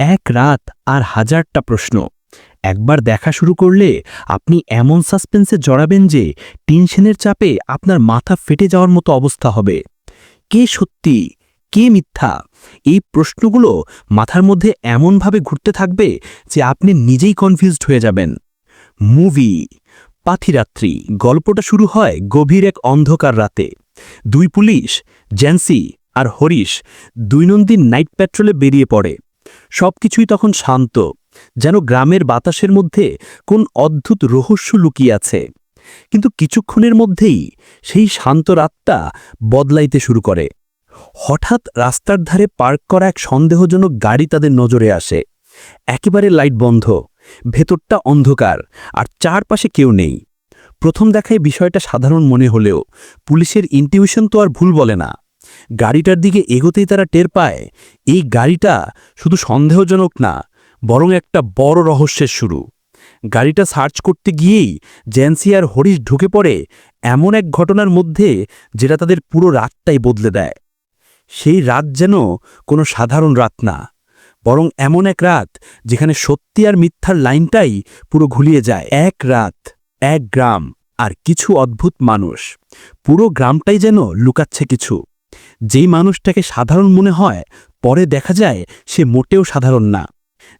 এক রাত আর হাজারটা প্রশ্ন। একবার দেখা শুরু করলে আপনি এমন সাসপেন্সে জড়াবেন যে টেনশনের চাপে আপনার মাথা ফেটে যাওয়ার মতো অবস্থা হবে। কে সত্যি? কে মিথ্যা? এই প্রশ্নগুলো মাথার মধ্যে এমনভাবে ঘুরতে থাকবে যে আপনি নিজেই কনফিউজড হয়ে যাবেন। মুভি। পাথিরাত্রি। গল্পটা শুরু হয় গভীর এক অন্ধকার রাতে। দুই পুলিশ, জ্যান্সি আর হরিশ দৈনন্দিন নাইট প্যাট্রোলে বেরিয়ে পড়ে। সবকিছুই তখন শান্ত, যেন গ্রামের বাতাসের মধ্যে কোন অদ্ভুত রহস্য লুকিয়ে আছে। কিন্তু কিছুক্ষণের মধ্যেই সেই শান্ত রাতটা বদলাইতে শুরু করে। হঠাৎ রাস্তার ধারে পার্ক করা এক সন্দেহজনক গাড়ি তাদের নজরে আসে। একেবারে লাইট বন্ধ, ভেতরটা অন্ধকার, আর চারপাশে কেউ নেই। প্রথম দেখায় বিষয়টা সাধারণ মনে হলেও পুলিশের ইনটিউশন তো আর ভুল বলে না। গাড়িটার দিকে এগোতেই তারা টের পায়, এই গাড়িটা শুধু সন্দেহজনক না, বরং একটা বড় রহস্যের শুরু। গাড়িটা সার্চ করতে গিয়েই জ্যান্সি আর হরিশ ঢুকে পড়ে এমন এক ঘটনার মধ্যে যেটা তাদের পুরো রাতটাই বদলে দেয়। সেই রাত যেন কোনো সাধারণ রাত না, বরং এমন এক রাত যেখানে সত্যি আর মিথ্যার লাইনটাই পুরো ঘুলিয়ে যায়। এক রাত, এক গ্রাম, আর কিছু অদ্ভুত মানুষ, পুরো গ্রামটাই যেন লুকাচ্ছে কিছু। যেই মানুষটাকে সাধারণ মনে হয়, পরে দেখা যায় সে মোটেও সাধারণ না।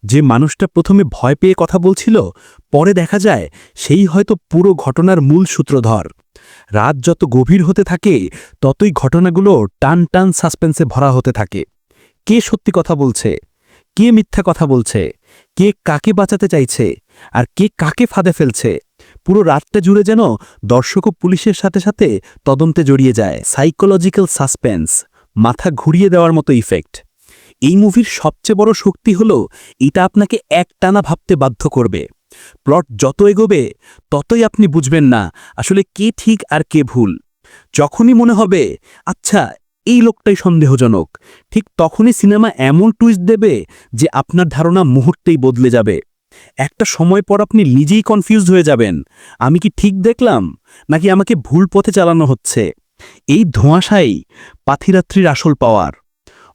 যে মানুষটা প্রথমে ভয় পেয়ে কথা বলছিল, পরে দেখা যায় সেই হয়তো পুরো ঘটনার মূল সূত্রধর। রাত যত গভীর হতে থাকে, ততই ঘটনাগুলো টান টান সাসপেন্সে ভরা হতে থাকে। কে সত্যি কথা বলছে? কে মিথ্যা কথা বলছে? কে কাকে বাঁচাতে চাইছে? আর কে কাকে ফাঁদে ফেলছে? পুরো রাতটা জুড়ে যেন দর্শকও পুলিশের সাথে সাথে তদন্তে জড়িয়ে যায়। সাইকোলজিক্যাল সাসপেন্স মাথা ঘুরিয়ে দেওয়ার মতো ইফেক্ট এই মুভির সবচেয়ে বড় শক্তি হল, এটা আপনাকে একটানা ভাবতে বাধ্য করবে। প্লট যত এগোবে, ততই আপনি বুঝবেন না আসলে কে ঠিক আর কে ভুল। যখনই মনে হবে আচ্ছা এই লোকটাই সন্দেহজনক, ঠিক তখনই সিনেমা এমন টুইস্ট দেবে যে আপনার ধারণা মুহূর্তেই বদলে যাবে। একটা সময় পর আপনি নিজেই কনফিউজ হয়ে যাবেন। আমি কি ঠিক দেখলাম? নাকি আমাকে ভুল পথে চালানো হচ্ছে? এই ধোঁয়াশাই পাথিরাত্রির আসল পাওয়ার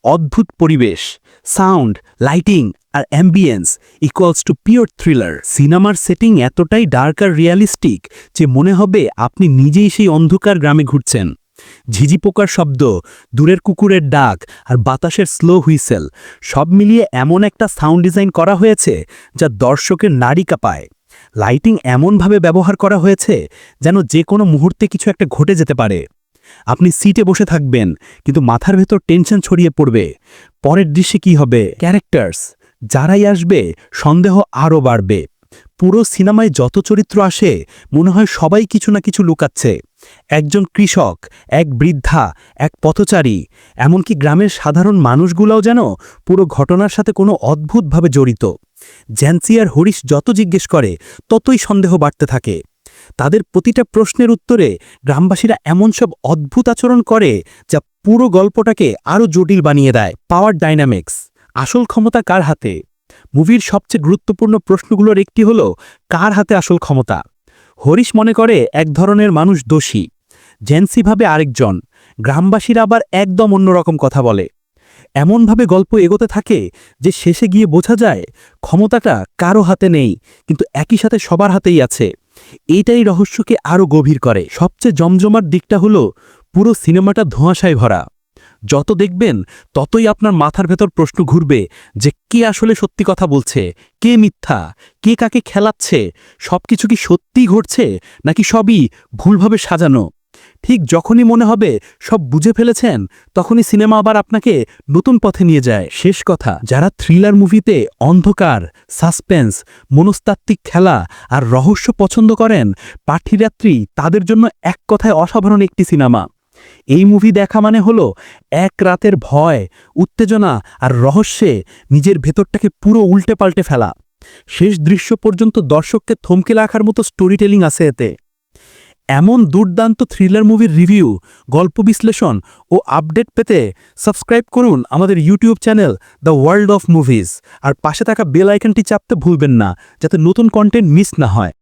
অদ্ভুত পরিবেশ sound lighting R ambience equals to pure thriller সিনেমার সেটিং এতটাই ডার্ক আর রিয়ালিস্টিক যে মনে হবে আপনি নিজেই সেই অন্ধকার গ্রামে ঘুরছেন। ঝিঝি পোকার শব্দ, দূরের কুকুরের ডাক আর বাতাসের স্লো হুইসেল, সব মিলিয়ে এমন একটা সাউন্ড ডিজাইন করা হয়েছে যা দর্শকের নাড়ি কাঁপায়। লাইটিং এমনভাবে ব্যবহার করা হয়েছে যেন যে কোনো মুহূর্তে কিছু একটা ঘটে যেতে পারে। আপনি সিটে বসে থাকবেন, কিন্তু মাথার ভেতর টেনশন ছড়িয়ে পড়বে। পরের দৃশ্যে কি হবে? ক্যারেক্টার্স যারাই আসবে, সন্দেহ আরও বাড়বে। পুরো সিনেমায় যত চরিত্র আসে, মনে হয় সবাই কিছু না কিছু লুকাচ্ছে। একজন কৃষক, এক বৃদ্ধা, এক পথচারী, এমনকি গ্রামের সাধারণ মানুষগুলাও যেন পুরো ঘটনার সাথে কোনো অদ্ভুতভাবে জড়িত। জ্যান্সি আর হরিশ যত জিজ্ঞেস করে, ততই সন্দেহ বাড়তে থাকে। তাদের প্রতিটা প্রশ্নের উত্তরে গ্রামবাসীরা এমন সব অদ্ভুত আচরণ করে যা পুরো গল্পটাকে আরও জটিল বানিয়ে দেয়। পাওয়ার ডাইনামিক্স। আসল ক্ষমতা কার হাতে? মুভির সবচেয়ে গুরুত্বপূর্ণ প্রশ্নগুলোর একটি হল, কার হাতে আসল ক্ষমতা? হরিশ মনে করে এক ধরনের মানুষ দোষী জেন্সি ভাবে আরেকজন, গ্রামবাসীরা আবার একদম অন্যরকম কথা বলে। এমনভাবে গল্প এগোতে থাকে যে শেষে গিয়ে বোঝা যায় ক্ষমতাটা কারও হাতে নেই, কিন্তু একই সাথে সবার হাতেই আছে। এইটাই রহস্যকে আরও গভীর করে। সবচেয়ে জমজমার দিকটা হলো পুরো সিনেমাটা ধোঁয়াশায় ভরা। যত দেখবেন, ততই আপনার মাথার ভেতর প্রশ্ন ঘুরবে যে কে আসলে সত্যি কথা বলছে, কে মিথ্যা, কে কাকে খেলাচ্ছে, সবকিছু কি সত্যিই ঘটছে, নাকি সবই ভুলভাবে সাজানো? ঠিক যখনই মনে হবে সব বুঝে ফেলেছেন, তখনই সিনেমা আবার আপনাকে নতুন পথে নিয়ে যায়। শেষ কথা, যারা থ্রিলার মুভিতে অন্ধকার, সাসপেন্স, মনস্তাত্ত্বিক খেলা আর রহস্য পছন্দ করেন পাঠিরাত্রি তাদের জন্য এক কথায় অসাধারণ একটি সিনেমা। এই মুভি দেখা মানে হলো এক রাতের ভয়, উত্তেজনা আর রহস্যে নিজের ভেতরটাকে পুরো উল্টে পাল্টে ফেলা। শেষ দৃশ্য পর্যন্ত দর্শককে থমকে রাখার মতো স্টোরি টেলিং আছে এতে। এমন দুর্দান্ত থ্রিলার মুভির রিভিউ গল্প বিশ্লেষণ ও আপডেট পেতে সাবস্ক্রাইব করুন আমাদের YouTube channel the world of movies আর পাশে থাকা বেল আইকনটি চাপতে ভুলবেন না, যাতে নতুন কন্টেন্ট মিস না হয়।